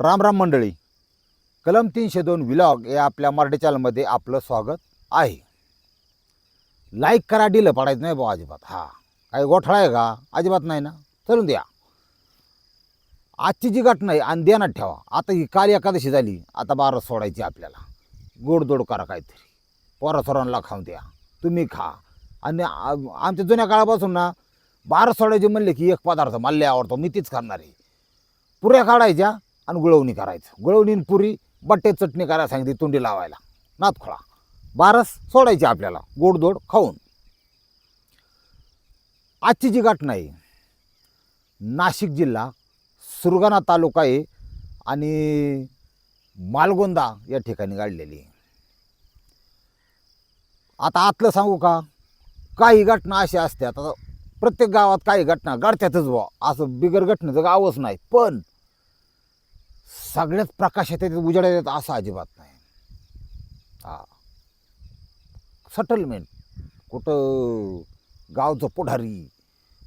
राम राम मंडळी. कलम तीनशे दोन विलॉग या आपल्या मराठी चॅनलमध्ये आपलं स्वागत आहे. लाईक करा डिलं पडायचं नाही भाऊ अजिबात. हा काही गोठळा आहे का? अजिबात नाही ना? चलून द्या. आजची जी घटना आहे आणि ध्यानात ठेवा. आता ही काल एकादशी झाली. आता बारा सोडायची आपल्याला. गोडदोड करा काहीतरी. पोरासोरांना खाऊन द्या. तुम्ही खा. आणि आमच्या जुन्या काळापासून ना बारा सोडायचे म्हणले की एक पदार्थ मला आवडतो. मी तीच खाणार आहे. पुऱ्या काढायच्या आणि गुळवणी करायचं. गुळवणी पुरी बट्टे चटणी करायला सांगितली तोंडी लावायला. नातखोळा बारस सोडायची आपल्याला. गोडदोड खाऊन. आजची जी घटना आहे नाशिक जिल्हा सुरगाणा तालुका आहे आणि मालगोंदा या ठिकाणी गाडलेली आहे. आता आतलं सांगू का? काही घटना अशा असतात. आता प्रत्येक गावात काही घटना घडतातच बुवा. असं बिगर घटनेचं गावच नाही. पण सगळ्याच प्रकाशात येते उजेडात येतात असं अजिबात नाही. हा. सटलमेंट कुठं गावचं पुढारी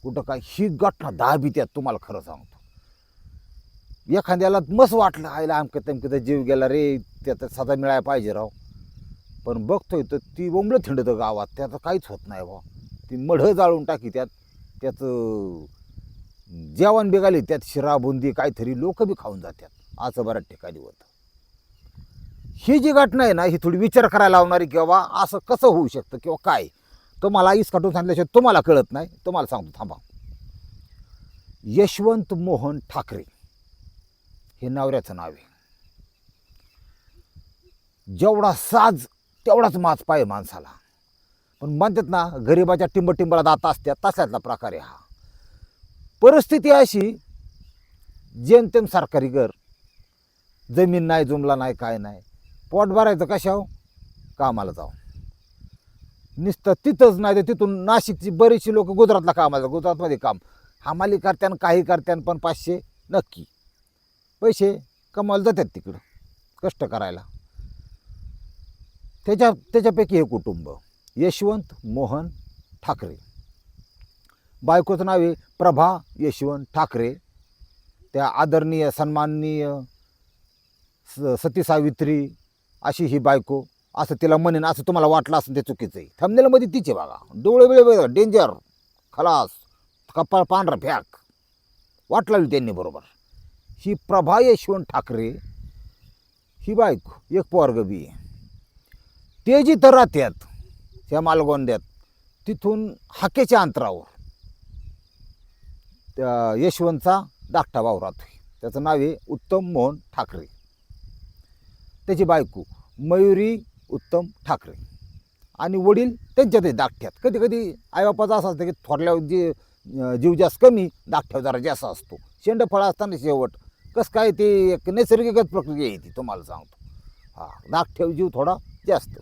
कुठं काय ही घटना दहा त्यात तुम्हाला खरं सांगतो. एखाद्याला मस्त वाटलं आईला आमकं तमकं तर जीव गेला रे त्यात सदा मिळायला पाहिजे राव. पण बघतोय तर ती बोंबलं थिंडतं गावात त्याचं काहीच होत नाही बा ती मढं जाळून टाकी त्यात त्याचं जेवण बिघाली त्यात शिरा बुंदी काहीतरी लोक बी खाऊन जातात असं बऱ्याच ठिकाणी होतं. ही जी घटना आहे ना ही थोडी विचार करायला लावणारी किंवा असं कसं होऊ शकतं किंवा काय? तुम्हाला आईस काढून सांगितल्याशिवाय तुम्हाला कळत नाही. तुम्हाला सांगतो थांबा. यशवंत मोहन ठाकरे हे नवऱ्याचं नाव आहे. जेवढा साज तेवढाच माच पाय माणसाला. पण म्हणतात ना गरिबाच्या टिंब टिंबाला दात असत्या तशातला प्रकार आहे हा. परिस्थिती अशी जेमतेम सरकारी घर जमीन नाही जुमला नाही काय नाही. पोट भरायचं कशाव कामाला जाऊ नुसतं तिथंच नाही तर तिथून नाशिकची बरीचशी लोक गुजरातला कामाला गुजरातमध्ये काम. हमाली करत्यान काही करत्यान पण पाचशे नक्की. पैसे कमावले जातात तिकडं कष्ट करायला. त्याच्या त्याच्यापैकी हे कुटुंब यशवंत मोहन ठाकरे. बायकोचं नाव आहे प्रभा यशवंत ठाकरे. त्या आदरणीय सन्माननीय स सती सावित्री अशी ही बायको असं तिला म्हणेन असं तुम्हाला वाटलं असं ते चुकीचं आहे. थंबनेलमध्ये तिचे बघा. डोळे बिळे बघा डेंजर खलास कपाळ पांढरा फॅक. वाट त्यांनी बरोबर. ही प्रभा यशवंत ठाकरे ही बायको एक पोरग बी आहे. ते तर राहत्यात त्या मालगोंद्यात तिथून हाकेच्या अंतरावर त्या यशवंतचा धाकटा भाऊ राहतोय त्याचं नाव आहे उत्तम मोहन ठाकरे. त्याची बायको मयुरी उत्तम ठाकरे. आणि वडील त्यांच्यातही दाखठ्यात कधी कधी आईबापाचा असं असतं की थोरल्यावर जे जीव जास्त कमी धाकट्यावर जरा जास्त असतो. शेंडफळ असताना शेवट. कसं काय ते एक नैसर्गिकच प्रक्रिया आहे ती तुम्हाला सांगतो. हां धाकट्यावर जीव थोडा जास्त.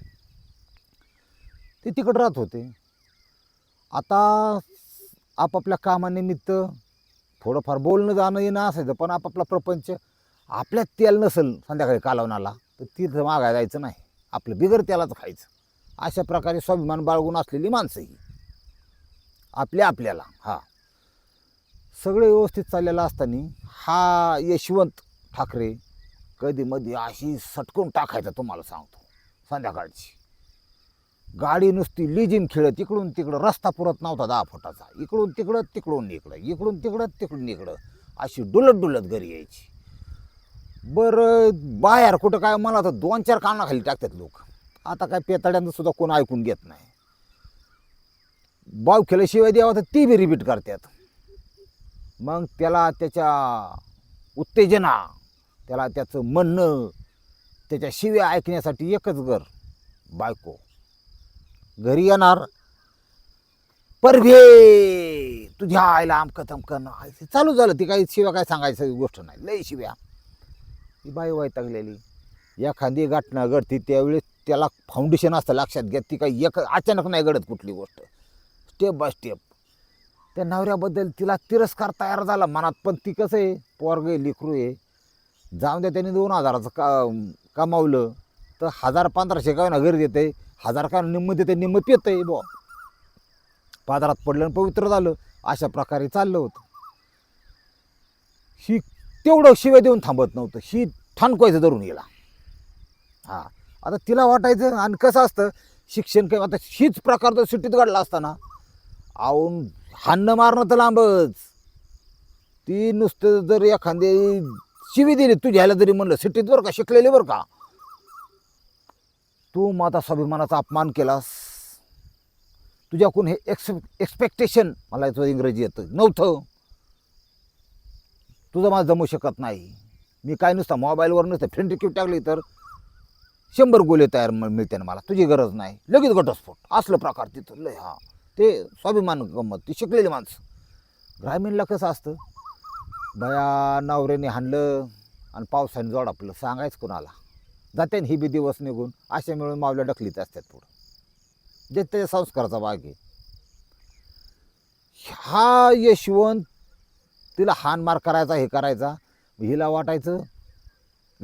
ते तिकडं राहत होते. आता आपापल्या कामानिमित्त थोडंफार बोलणं जाणं येणं असायचं पण आपापला प्रपंच आपल्यात तेल नसेल संध्याकाळी कालवणाला. तर तीर्थ मागायला जायचं नाही. आपलं बिगर त्यालाच खायचं. अशा प्रकारे स्वाभिमान बाळगून असलेली माणसं ही. आपल्या आपल्याला हा. सगळं व्यवस्थित चाललेलं असताना हा यशवंत ठाकरे कधी मधी अशी सटकून टाकायचा तुम्हाला सांगतो. संध्याकाळची. गाडी नुसती लिजिन खेळत इकडून तिकडं रस्ता पुरत नव्हता दहा फुटाचा. इकडून तिकडं तिकडून इकडं इकडून तिकडं तिकडून इकडं. अशी डुलत डुलत घरी यायची. बरं बाहेर कुठं काय मला तर दोन चार कानाखाली टाकतात लोक. आता काय पेताड्यांचं सुद्धा कोण ऐकून घेत नाही. बाव केल्याशिवाय द्यावा तर ती बी रिपीट करतात. मग त्याला त्याच्या उत्तेजना त्याला त्याचं म्हणणं त्याच्या शिव्या ऐकण्यासाठी एकच घर बायको. घरी येणार. परभे तुझ्या आईला आमकं तमकं चालू झालं ती काही शिव्या काय सांगायचं गोष्ट नाही. लय शिव्या. ती बाई वैतागलेली. एखादी घटना घडती त्यावेळेस त्याला फाउंडेशन असतं लक्षात घ्या ती काही एक अचानक नाही घडत कुठली गोष्ट. स्टेप बाय स्टेप त्या नवऱ्याबद्दल तिला तिरस्कार तयार झाला मनात पण ती कसं आहे पोरग आहे लिखरू आहे. जाऊन द्या त्यांनी दोन हजाराचं का कमावलं तर हजार पंधराशे काय ना घरी देते हजार काय निम्म देते निम्म पेत आहे बुवा. पादारात पडलं आणि पवित्र झालं अशा प्रकारे चाललं होतं. ही तेवढं शिव्या देऊन थांबत नव्हतं. ही ठाणकवायचं धरून गेला. हां. आता तिला वाटायचं आणि कसं असतं शिक्षण काही आता हीच प्रकार जर सुट्टीत घडला असताना आऊन हाणणं मारणं तर लांबच. ती नुसतं जर एखादी शिवी दिली तुझ्याला जरी म्हणलं सिटीत बरं का शिकलेली बरं का? तू माझा स्वाभिमानाचा अपमान केलास. तुझ्याकडून हे एक्स एक्सपेक्टेशन मला याचं इंग्रजी येतं नव्हतं. तुझं माझं जमू शकत नाही. मी काय नुसतं मोबाईलवर नुसतं फ्रेंड रिक्यूट टाकली तर शंभर गोले तयार म- मिळते ना मला. तुझी गरज नाही. लगेच घटस्फोट. असलं प्रकार तिथं. लय हा. ते स्वाभिमान गंमत. ती शिकलेली माणसं. ग्रामीणला कसं असतं? बया नवऱ्याने हाणलं आणि पावसाने जोड आपलं सांगायचं कुणाला? जाते ही बी दिवस निघून. अशा मिळून मावल्या ढकलीत असतात पुढं. जे त्याच्या संस्काराचा भाग आहे. हा यशवंत तिला हानमार करायचा हे करायचा. हिला वाटायचं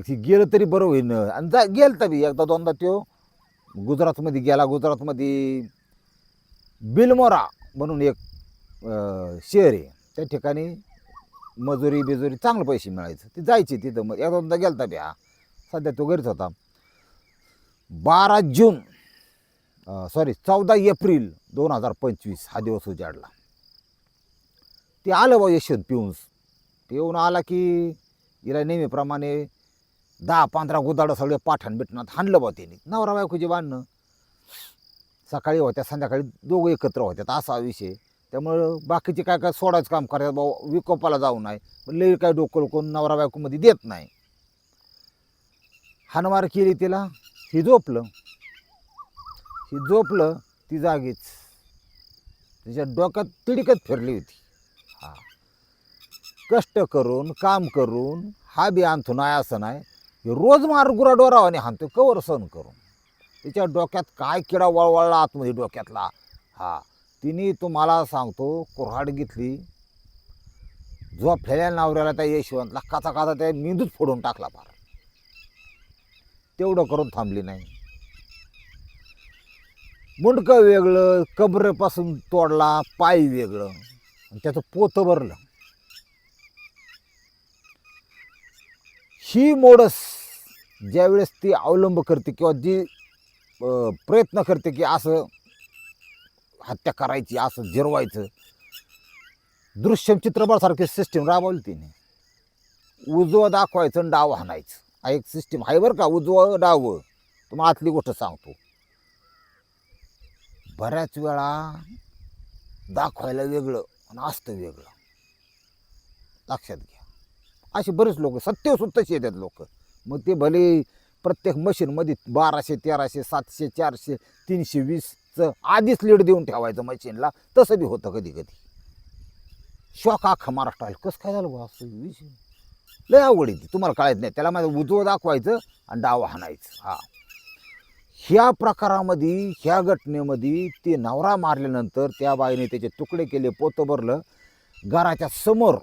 ती गेलं तरी बरं होईन आणि जा गेल तर बी. एकदा दोनदा त्यो गुजरातमध्ये गेला. गुजरातमध्ये बिलमोरा म्हणून एक शहर आहे. त्या ठिकाणी मजुरी बिजुरी चांगलं पैसे मिळायचं. ती जायची तिथं. मग एकदा दोनदा गेलता बी. हा सध्या तो घरीच होता. बारा जून सॉरी चौदा एप्रिल दोन हजार पंचवीस हा दिवस उजाडला. ते आलं बा यशवंत पिऊन पिऊन आला की हिला नेहमीप्रमाणे दहा पंधरा गुदाडं सगळे पाठण भेटणार हाणलं बा त्याने. नवरा बायकोचे बांधणं सकाळी होत्या संध्याकाळी दोघं एकत्र होत्यात. असा विषय. त्यामुळं बाकीचे काय काय सोडायचं काम करतात बा विकोपाला जाऊ नाही. पण लई काय डोकं कोण नवरा बायकोमध्ये देत नाही. हानमार केली तिला. ही झोपलं. ही झोपलं ती जागीच. तिच्या डोक्यात तिडकत फिरली होती. कष्ट करून काम करून हा बी आणतो नाही असं नाही. हे रोज मार गुराडोरावाने हाणतो कवर सण करून. तिच्या डोक्यात काय किडा वळवळला आतमध्ये डोक्यातला? हा तिने तुम्हाला सांगतो कुऱ्हाड घेतली. झोपलेल्या नवऱ्याला त्या यशवंतला काचा काचा त्या मेंदूच फोडून टाकला फार. तेवढं करून थांबली नाही. मुंडकं वेगळं कबरेपासून तोडला पाय वेगळं. आणि त्याचं पोतं भरलं. ही मोडस ज्यावेळेस ती अवलंब करते किंवा जी प्रयत्न करते की असं हत्या करायची असं जिरवायचं दृश्यम चित्रपटासारखी सिस्टीम राबवली तिने. उजवं दाखवायचं आणि डाव हाणायचं. हा एक सिस्टीम आहे बरं का उजवं डावं. तुम्हाला आतली गोष्ट सांगतो. बऱ्याच वेळा दाखवायला वेगळं आणि असतं वेगळं. लक्षात घ्या. असे बरेच लोक सत्य तसे येतात लोक. मग ते भले प्रत्येक मशीनमध्ये बाराशे तेराशे सातशे चारशे तीनशे वीसचं आधीच लीड देऊन ठेवायचं मशीनला तसं बी होतं कधी कधी शॉक अख्खा महाराष्ट्राला कसं काय झालं असं? विषय लय आवड येते तुम्हाला कळत नाही. त्याला माझं उजवं दाखवायचं आणि डाव हाणायचं. हा. ह्या प्रकारामध्ये ह्या घटनेमध्ये ते नवरा मारल्यानंतर त्या बाईने त्याचे तुकडे केले पोतं भरलं. घराच्या समोर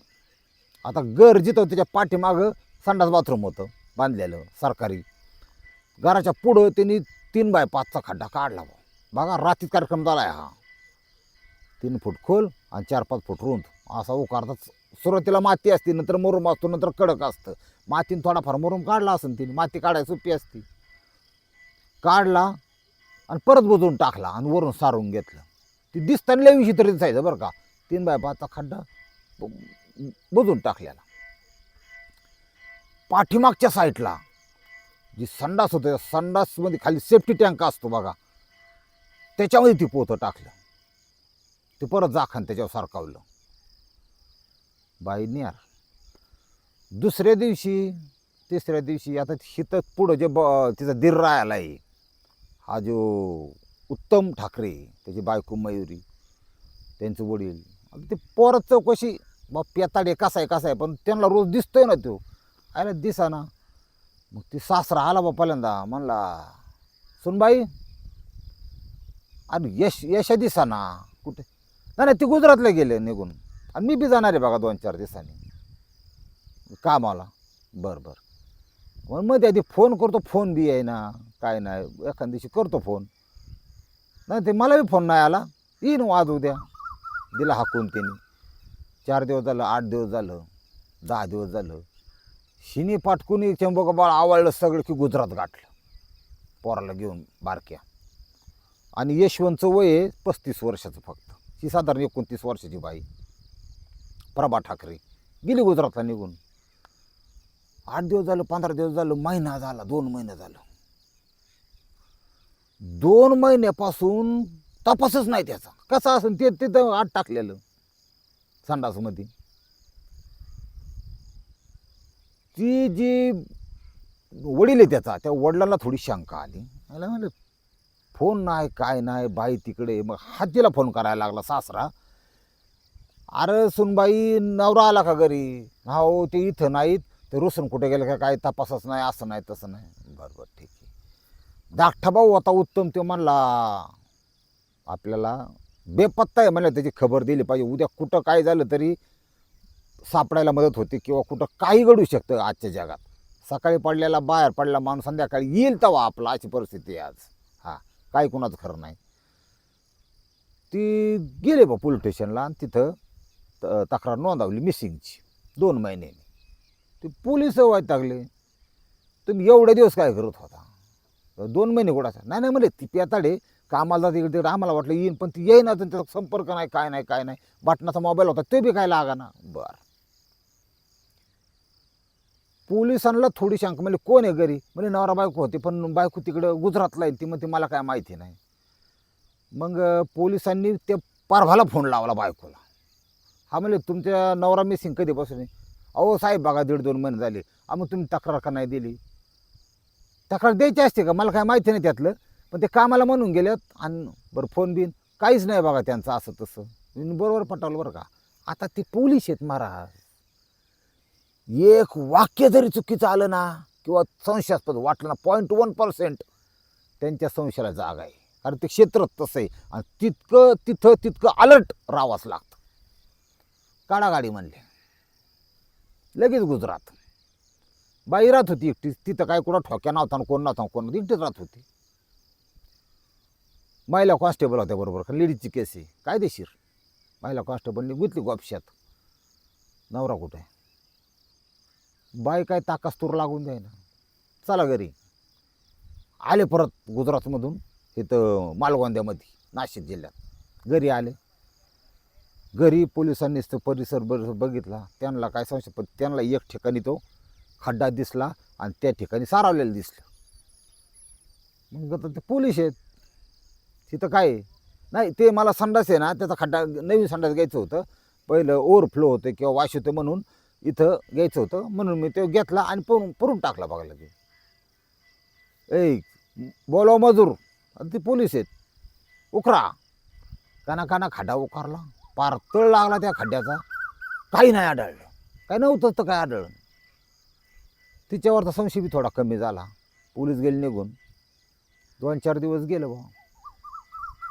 आता घर जिथं त्याच्या पाठीमागं संडास बाथरूम होतं बांधलेलं सरकारी. घराच्या पुढं त्यांनी तीन बाय पाचचा खड्डा काढला बा. बघा रात्रीत कार्यक्रम झाला आहे हा. तीन फूट खोल आणि चार पाच फूट रुंद. असा उकारताच सुरुवातीला माती असते नंतर मुरुम असतो नंतर कडक असतं. मातीनं थोडाफार मुरुम काढला असेल तिने माती काढायला सोपी असती. काढला आणि परत बुजवून टाकला आणि वरून सारून घेतलं. ती दिसताना लय विचित्र दिसायचं बरं का. तीन बाय पाचचा खड्डा बुजून टाकलेला पाठीमागच्या साईडला जी संडास होते त्या संडासमध्ये खाली सेफ्टी टँक असतो बघा. त्याच्यामध्ये ती पोतं टाकलं. ते परत जाखण त्याच्यावर सरकावलं. बाई नियार दुसऱ्या दिवशी तिसऱ्या दिवशी आता हिथं पुढं जे ब तिचा दीर राहायला आहे हा जो उत्तम ठाकरे त्याची बायको मयुरी त्यांचं वडील आता ते परत चौकशी बा पेताडे कसा आहे कसा आहे? पण त्यांना रोज दिसतोय ना तो. आयला दिसा ना मग ती सासरा आला बा पहिल्यांदा. म्हणला सुनबाई आणि यश यशा दिसा ना कुठे? नाही नाही ते गुजरातला गेले निघून. आणि मी बी जाणार आहे बघा दोन चार दिवसांनी. कामाला बरं बरं. मग मग आधी फोन करतो. फोन बी आहे ना. काय नाही. एखाद्या दिवशी करतो फोन. नाही ते मला बी फोन नाही आला. येईन हो वाद उद्या. दिला हाकून त्यांनी. चार दिवस झालं आठ दिवस झालं दहा दिवस झालं. शिनी पाटकुनी चंबक बाळ आवळलं सगळं की गुजरात गाठलं पोराला घेऊन बारक्या. आणि यशवंतचं वय आहे पस्तीस वर्षाचं फक्त. ही साधारण एकोणतीस वर्षाची बाई. प्रभा ठाकरे. गेली गुजरातला निघून. आठ दिवस झालं पंधरा दिवस झालं महिना झाला दोन महिने झालं. दोन महिन्यापासून तपासच नाही त्याचा. कसा असेल ते तिथं आत टाकलेलं. संडासमध्ये. ती जी वडील आहे त्याचा त्या वडिलांना थोडी शंका आली. मला म्हणलं फोन नाही काय नाही बाई तिकडे. मग हातीला फोन करायला लागला सासरा. अरे सुनबाई नवरा आला का घरी? हो ते इथं नाहीत. ते रुसून कुठे गेलं का काय तपासच नाही असं नाही तसं नाही. बरोबर ठीक आहे. धाकटा भाऊ होता उत्तम ते म्हणला आपल्याला बेपत्ता आहे म्हणलं त्याची खबर दिली पाहिजे. उद्या कुठं काय झालं तरी सापडायला मदत होते किंवा कुठं काही घडू शकतं आजच्या जगात. सकाळी पडलेला बाहेर पडलेला माणूस संध्याकाळी येईल तेव्हा आपला अशी परिस्थिती आहे आज. हां काही कुणाचं खरं नाही. ती गेले बा पोलीस स्टेशनला आणि तिथं त- तक्रार नोंदवली मिसिंगची दोन महिन्याने ते पोलीस लागले. तुम्ही एवढे दिवस काय करत होता? दोन महिने कुठं नाही नाही म्हणले ती पेताडे कामाला तिकडे तिकडे आम्हाला वाटलं येईन पण ती येईना तर त्याचा संपर्क नाही काय नाही काय नाही. बटनाचा मोबाईल होता ते बी काय लागा ना बरं. पोलिसांना थोडी शंका म्हणजे कोण आहे घरी? म्हणजे नवरा बायको होते पण बायको तिकडं गुजरातला आहे ती म्हणते मला काय माहिती नाही. मग पोलिसांनी त्या पारभाला फोन लावला बायकोला. हा म्हणजे तुमच्या नवरा मिसिंग कधीपासून अहो साहेब बघा दीड दोन महिने झाले. मग तुम्ही तक्रार का नाही दिली? तक्रार द्यायची असते का? मला काय माहिती नाही त्यातलं. पण ते कामाला म्हणून गेल्यात आणि बरं फोन बिन काहीच नाही बघा त्यांचं असं तसं. मी बरोबर पटावलं बरं का. आता ते पोलीस आहेत महाराज. एक वाक्य जरी चुकीचं आलं ना किंवा संशयास्पद वाटलं ना पॉईंट वन पर्सेंट त्यांच्या संशयाला जागा आहे. कारण ते क्षेत्र तसं आहे आणि तितकं तिथं तितकं अलर्ट राहावंच लागतं. काढा गाडी म्हणले. लगेच गुजरात. बाई राहत होती एकटी तिथं काय कुठं ठोक्या नव्हता आणि कोण नव्हता कोण नव्हतं, एकटीच राहत होती. महिला कॉन्स्टेबल होत्या बरोबर लेडीजची केस आहे. कायदेशीर. महिला कॉन्स्टेबलने गुतली गोपशात नवरा कुठे? बाई काय ताकास्तूर लागून द्यायना चला घरी. आले परत गुजरातमधून इथं मालगोंद्यामध्ये नाशिक जिल्ह्यात. घरी आले. घरी पोलिसांनीच तो परिसर परिसर बघितला. त्यांना काय संशय पण त्यांना एक ठिकाणी तो खड्डा दिसला आणि त्या ठिकाणी सारावलेलं दिसलं. मग आता ते पोलीस आहेत. तिथं काय आहे? नाही ते मला संडास आहे ना त्याचा खड्डा नवीन संडास घ्यायचं होतं. पहिलं ओव्हरफ्लो होतं किंवा वाश होतं म्हणून इथं घ्यायचं होतं. म्हणून मी ते घेतला आणि परून परून टाकला बघायला ते ऐ बोलव मजूर. ते पोलीस आहेत. उकरा. काना काना खड्डा उकारला. पार तळ लागला त्या खड्ड्याचा. काही नाही आढळलं. काही नव्हतं तर काय आढळलं तिच्यावरचा संशय बी थोडा कमी झाला. पोलीस गेले निघून. दोन चार दिवस गेलं बा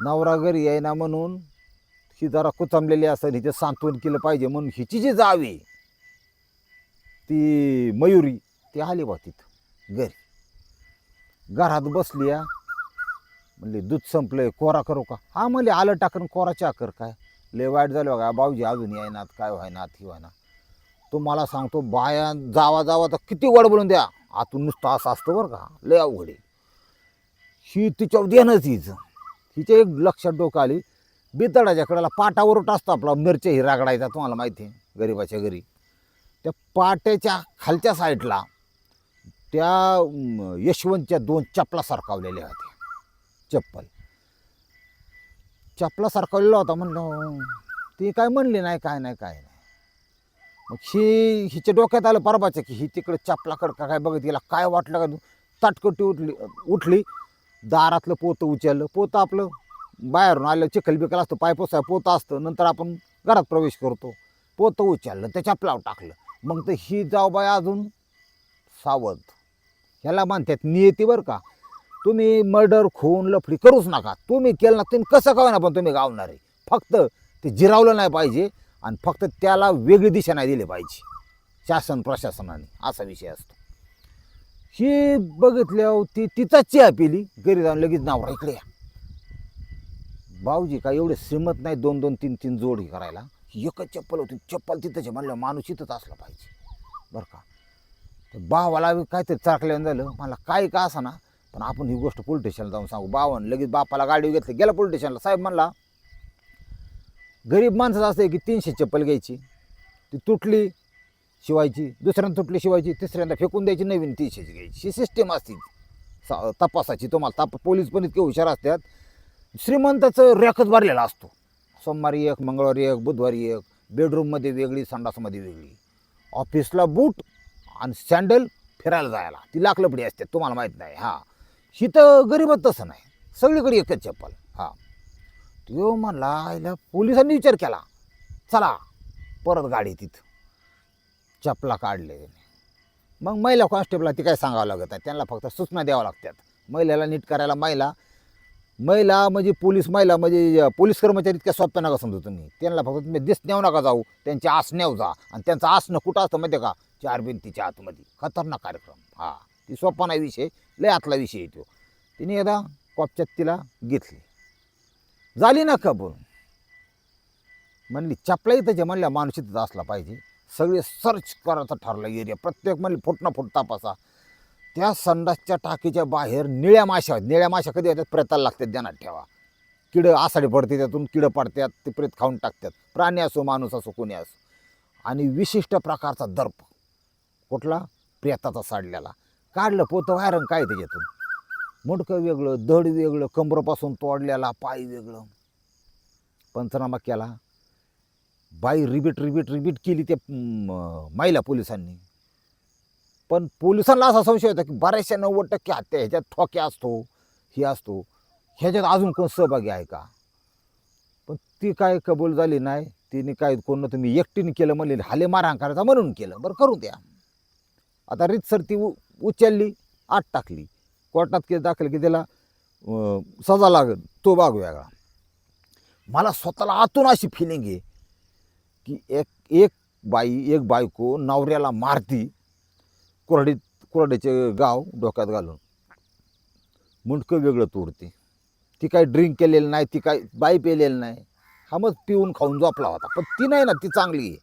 नवरा घरी येईना म्हणून ही जरा कुचमलेली असं हिचं सांत्वन केलं पाहिजे म्हणून हिची जी जावी ती मयुरी ती आली बा तिथं घरी. घरात बसली या म्हणले दूध संपलंय कोरा करू का? हा म्हणले आलं टाकन कोरा चाकर काय? लय वाईट झालं बघा भाऊजी अजून येईनात काय व्हायनात ही व्हायना. तुम्हाला सांगतो बाया जावा जावा तर किती वड बोलून द्या. आतून नुसतं असं असतं बरं का लय अवघड आहे. ही तिच्यावर देणंच हिचं हिच्या एक लक्षात डोकं आली. बितडाच्या कडेला पाटावर असतो आपला मिरच्या ही रागडायचा तुम्हाला माहिती आहे गरीबाच्या घरी. त्या पाट्याच्या खालच्या साईडला त्या यशवंतच्या दोन चपला सरकावलेल्या होत्या. चप्पल. चपला सरकावलेला होता म्हणलं ती काय म्हणली नाही काय नाही काय नाही. मग ही हिच्या डोक्यात आलं परबाचं की ही तिकडे चपलाकडं काय बघत गेला काय वाटलं का ताटकटी उठली उठली. दारातलं पोतं उचललं. पोतं आपलं बाहेरून आलं चिखल बिकल असतं पाय पोसाय पोतं असतं. नंतर आपण घरात प्रवेश करतो. पोतं उचललं त्याच्या प्लाव टाकलं. मग तर ही जाऊ बाय अजून सावध. ह्याला म्हणतात नियती बरं का. तुम्ही मर्डर खून लफडी करूच नका. तुम्ही केलं ना तुम्ही कसं का ना पण तुम्ही गावणार? आहे फक्त ते जिरावलं नाही पाहिजे आणि फक्त त्याला वेगळी दिशा नाही दिली पाहिजे. शासन प्रशासनाने असा विषय असतो. हे बघितल्यावर ती तिचा चिया पिली. घरी जाऊन लगेच नावरा इकडे या. भाऊजी काय एवढे श्रीमत नाही दोन दोन तीन तीन जोड हे करायला. एकच चप्पल होती. चप्पल तिथंच म्हणलं माणूस इथंच असला पाहिजे. बरं का? भावाला काहीतरी चाकल्यानं झालं. मला काय का ना पण आपण ही गोष्ट पोलीस स्टेशनला जाऊन सांगू. बावन लगेच बापाला गाडी घेतली. गेला पोलीस स्टेशनला. साहेब म्हणला गरीब माणसाचं असं आहे की तीनशे चप्पल घ्यायची. ती तुटली शिवायची दुसऱ्यांदा तुटली शिवायची तिसऱ्यांदा फेकून द्यायची नवीन ती शिज घ्यायची. ही सिस्टीम असते. सा- तपासाची तुम्हाला ताप पोलीस पण इतके हुशार असतात. श्रीमंताचं रॅकच भरलेला असतो. सोमवारी एक मंगळवारी एक बुधवारी एक बेडरूममध्ये वेगळी संडासमध्ये वेगळी. ऑफिसला बूट आणि सँडल फिरायला जायला. ती लाकलपडी असते तुम्हाला माहीत नाही. हां. ही तर गरीबच तसं नाही. सगळीकडे एकच चप्पल. हां. तो म्हणला पोलिसांनी विचार केला. चला परत गाडी तिथं. चपला काढले. मग महिला कॉन्स्टेबलला ती काय सांगावं लागत आहे? त्यांना फक्त सूचना द्यावं लागतात. महिलेला नीट करायला महिला महिला म्हणजे पोलीस महिला म्हणजे पोलीस कर्मचारी इतक्या सोप्या नका समजू तुम्ही. त्यांना फक्त तुम्ही दिसण्याव नका जाऊ त्यांच्या आसण्याव जा. आणि त्यांचं आसनं कुठं असतं माहिती का? चार भिंतीच्या आतमध्ये. खतरनाक कार्यक्रम. हा. ती सोपा नाही विषय लय आतला विषय येतो तिने एकदा कॉपच्यात तिला घेतली. झाली ना कबूल म्हणली चपलाही त्याच्या म्हणल्या माणूस तिथं असला पाहिजे. सगळे सर्च करायचं ठरलं एरिया प्रत्येक म्हणली फुट ना फुट तपासा. त्या संडासच्या टाकीच्या बाहेर निळ्या माशा आहेत. निळ्या माशा कधी येतात? प्रेताला लागतात ध्यानात ठेवा. किडं आसाडी पडते त्यातून किडं पडतात ते प्रेत खाऊन टाकतात. प्राणी असो माणूस असो कोणी असो. आणि विशिष्ट प्रकारचा दर्प. कुठला? प्रेताचा साडलेला. काढलं पोतं व्हायरन काय त्याच्यातून मुडकं वेगळं धड वेगळं कमरपासून तोडलेला पाय वेगळं. पंचनामा केला. बाई रिबीट रिबीट रिबीट केली त्या माईला महिला पोलिसांनी. पण पोलिसांना असा संशय होता की बऱ्याचशा नव्वद टक्के हत्या ह्याच्यात ठोक्या असतो हे असतो. ह्याच्यात अजून कोण सहभागी आहे का? पण ती काय कबूल झाली नाही. तिने काय कोण तुम्ही एकटीने केलं म्हणले हाले मारहाण करायचा म्हणून केलं. बरं करू द्या. आता रीतसर ती उ उचलली आत टाकली. कोर्टात केस दाखल की त्याला सजा लागेल तो भाग वेगळा. मला स्वतःला आतून अशी फिलिंग आहे. की एक एक बाई एक बायको नवऱ्याला मारती कोरडीत कोरड्याचे गाव डोक्यात घालून. मुंडकं वेगळं तोडते. ती काय ड्रिंक केलेलं नाही ती काय बाई पेलेलं नाही. हा मग पिऊन खाऊन झोपला होता. पण ती नाही ना ती चांगली आहे.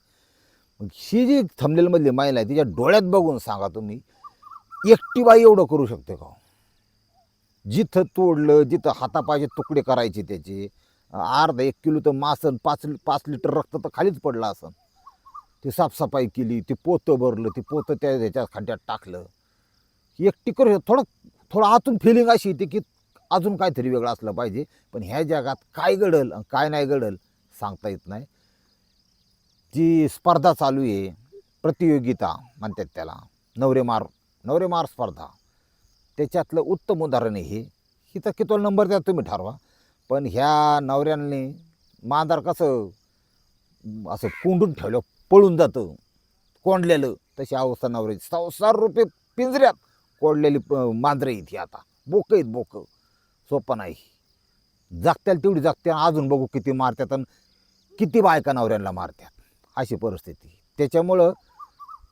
मग ही जी थंबलेलमधली महिला आहे तिच्या डोळ्यात बघून सांगा तुम्ही एकटी बाई एवढं करू शकते का हो? जिथं तोडलं जिथं हातापायचे तुकडे करायचे त्याचे अर्धा एक किलो तर मासन पाच पाच लिटर रक्त तर खालीच पडलं असं ते साफसफाई केली ते पोतं भरलं ते पोतं त्या ह्याच्या खड्ड्यात टाकलं. एकटी करू थोडं थोडं आतून फिलिंग अशी येते की अजून काहीतरी वेगळं असलं पाहिजे. पण ह्या जगात काय घडल आणि काय नाही घडल सांगता येत नाही. जी स्पर्धा चालू आहे प्रतियोगिता म्हणतात त्याला नवरेमार नवरेमार स्पर्धा. त्याच्यातलं उत्तम उदाहरण आहे हे की तर किती नंबर द्या तुम्ही ठरवा. पण ह्या नवऱ्याने मांदार कसं असं कोंडून ठेवलं पळून जातं. कोंडलेलं तशी अवस्था नवऱ्याची. संसार रुपये पिंजऱ्यात कोंडलेली मांजरं आहेत ही आता. बोकं आहेत बोकं. सोपं नाही. जागत्याला तेवढी जागत्या अजून बघू किती मारतात आणि किती बायका नवऱ्यांना मारतात अशी परिस्थिती. त्याच्यामुळं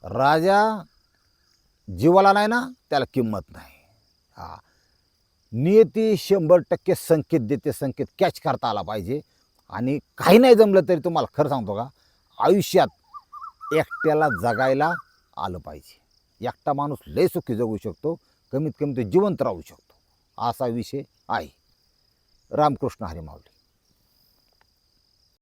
राजा जीवाला नाही ना त्याला किंमत नाही. हा. नियती शंभर टक्के संकेत देते संकेत कॅच करता आला पाहिजे. आणि काही नाही जमलं तरी तुम्हाला खरं सांगतो का आयुष्यात एकट्याला जगायला आलं पाहिजे. एकटा माणूस लय सुखी जगू शकतो कमीत कमी तो जिवंत राहू शकतो. असा विषय आहे. रामकृष्ण हरी माऊली.